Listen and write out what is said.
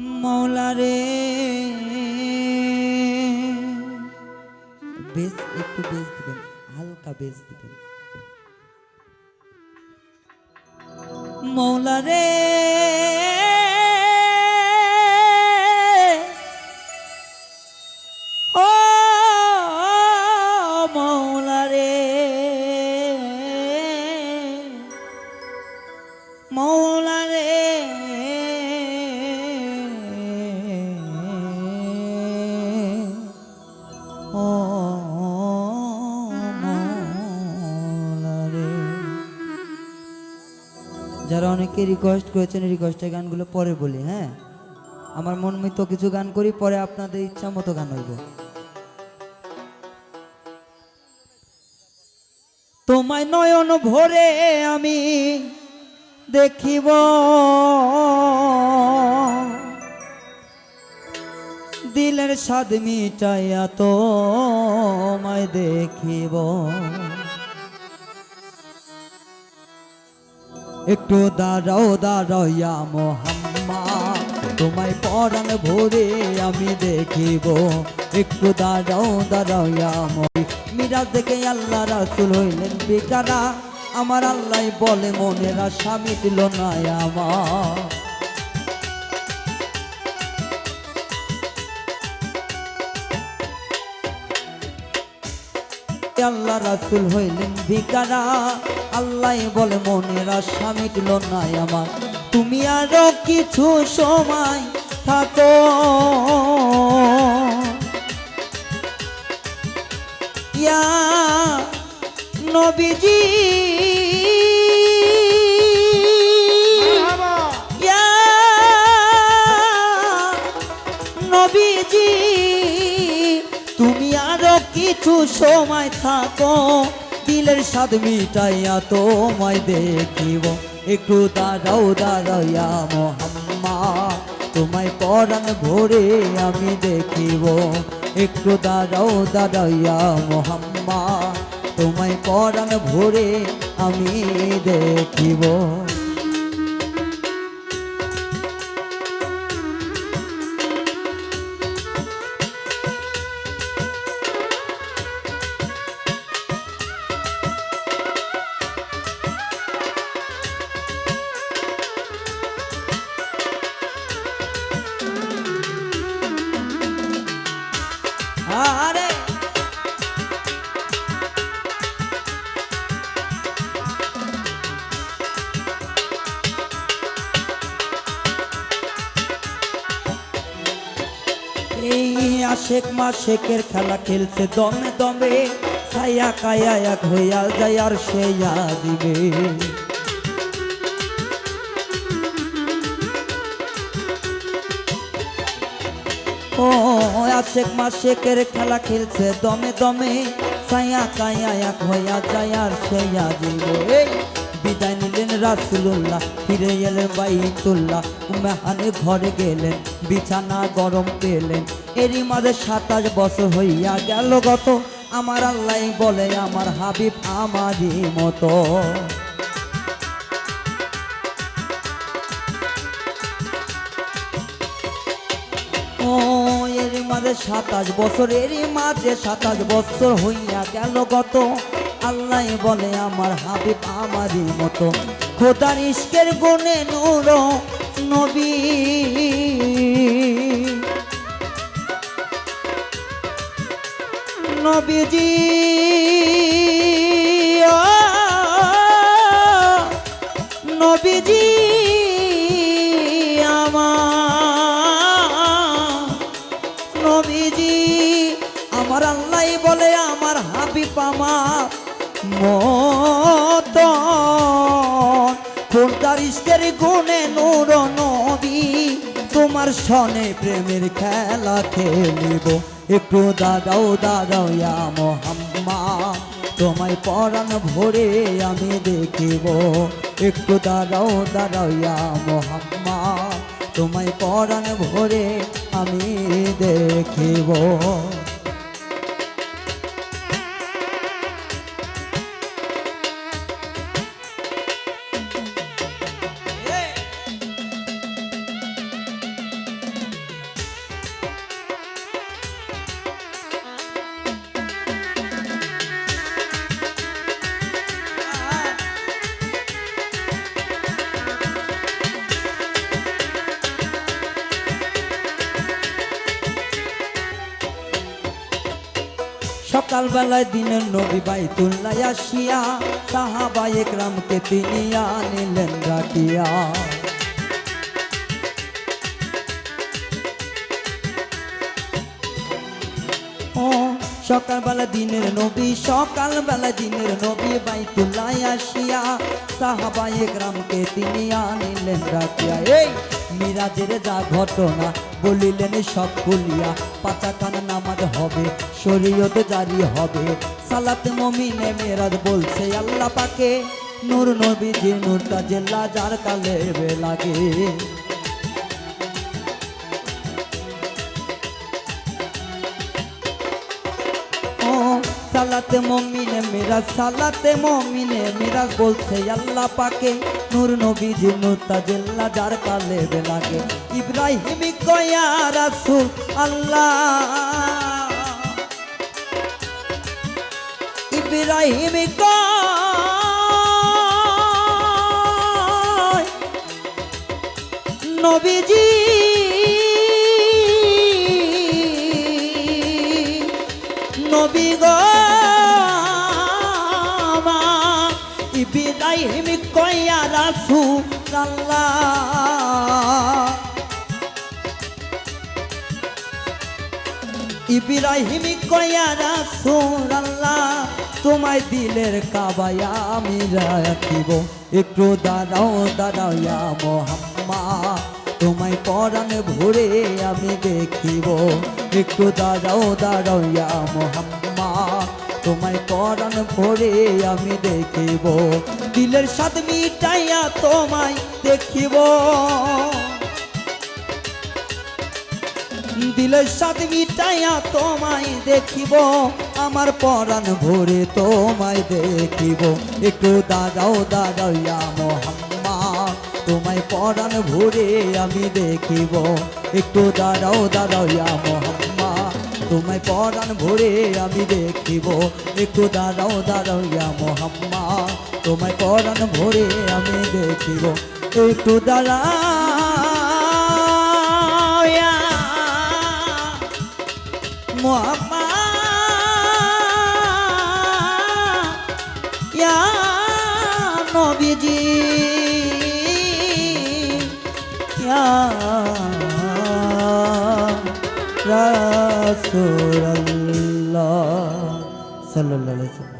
মৌলা রে। বেশ একটু বেশ দিবেন হালকা বেশ দিবেন। মৌলা অনেকে রিকোয়েস্ট করেছেন রিকোয়েস্টের গানগুলো পরে বলি হ্যাঁ? আমার মন মতো কিছু গান করি, পরে আপনাদের ইচ্ছা মতো গান হইব। তোমায় নয়ন ভরে আমি দেখিব। দিলের স্বাদ মিটাইয়া তোমায় দেখিব। একটু দাঁড়াও দাঁড়াইয়া মোহাম্মা তোমায় পরাণ ভরে আমি দেখিব। একটু দাঁড়াও দাঁড়াইয়া মোহাম্মা মিরাজ দেখে আল্লাহ রাসুল হইলেন বেকারা। আমার আল্লাহ বলে, মনেরা স্বামী দিল না আমার আল্লাহ রাসুল হইলেন ভিকারা আল্লাহ বলে মনের আশা মিটল না আমার। তুমি আরও কিছু সময় থাকো। ইয়া নবীজি। ইয়া নবীজি। তুমি আরও কিছু সময় থাকো। দিলের স্বাদ মিটাইয়া তোমায় দেখিব। একটু দাঁড়াও, দাঁড়াইয়া মোহাম্মা, তোমায় পরাণ ভরে আমি দেখিব। একটু দাঁড়াও, দাঁড়াইয়া মোহাম্মা, তোমায় পরাণ ভরে আমি দেখিব। এই আশেক মাসেকের খেলা খেলছে দমে দমে, ছায়া কায়া এক হইয়া যায় আর সে দিবে। আশেক মাসেকের খেলা খেলছে, দমে দমে ছায়া কায়া এক হইয়া যায় আর সে দিবে এই বিদায় নিলেন রাসুল্লাহ ফিরে এলেন বাইতুল্লাহ মেহানে ঘরে গেলেন, বিছানা গরম পেলেন। এরই মাঝে সাতাশ বছর হইয়া গেল গত, আমার আল্লাহ বলে, আমার হাবিব আমারই মতো। সাতাশ বছর এরই মাঝে সাতাশ বছর হইয়া গেল গত। আল্লাহ বলে, আমার হাবিব আমারই মতো। খোদার ইস্কের গুণে নূর, নবী। নবীজি আমার মত খোদার ইস্কের গুণে নূর নবী তোমার সনে প্রেমের খেলা খেলিব। একটু দাদাও দাদাও ইয়া মোহাম্মা তোমায় পরাণ ভরে আমি দেখিব। একটু দাঁড়াও দাঁড়াও ইয়া মোহাম্মা তোমায় পরাণ ভরে আমি দেখিব। সকালবেলায় দিনের নবী বাইতুল্লাহ আসিয়া, সাহাবা একরামকে তিনি আনিলেন রাখিয়া। সকালবেলা দিনের নবী সকালবেলা দিনের নবী বাইতুল্লাহ আসিয়া সাহাবায়ে গ্রামকে তিনি আনিলেন রাখিয়া। এই মিরাজের যা ঘটনা বলিলেন সব খুলিয়া পাতাখান হবে, শরীয়ত জারি হবে। সালাত মমিনে মেরাজ বলছে, আল্লাহ পাকে। নূর নবীজি নূরটা জেল্লা যার কালে লাগে সালাতে মমিনে, মেরা সালাতে মমিনে, মেরা বলছে আল্লাহ পাকে, নূর নবীজি নূর তাজেল্লা যার কালে বেলাগে ইব্রাহিম কয়া রাসূল আল্লাহ। ইব্রাহিম কয়, নবীজি নবী গো ইব্রাহিম কয়া রাসূল আল্লাহ ইব্রাহিম কয়া রাসূল আল্লাহ তোমায় দিলের কাবায়া আমি রাখিব। একটু দাঁড়াও দাঁড়াও ইয়া মোহাম্মদ, তোমায় পরাণ ভরে আমি দেখিব। একটু দাঁড়াও দাঁড়াও, ইয়া মোহাম্মদ তোমায় পরাণ ভরে আমি দেখিব। দিলের স্বাদ মিটাইয়া তোমায় দেখিব। দিলের সাথে মিটাইয়া তোমায় দেখিব। আমার পরাণ ভরে তোমায় দেখিব। একটু দাঁড়াও দাঁড়াইয়া মোহাম্মা তোমায় পরাণ ভরে আমি দেখিব। একটু দাঁড়াও দাঁড়াইয়া মোহাম্মা তোমায় পরাণ ভরে আমি দেখিব। একটু দাঁড়াও দাঁড়াইয়া মোহাম্মা। তোমায় পরাণ ভরে আমি দেখিব। একটু দাঁড়াইয়া রাসূলুল্লাহ সাল্লাল্লাহু আলাইহি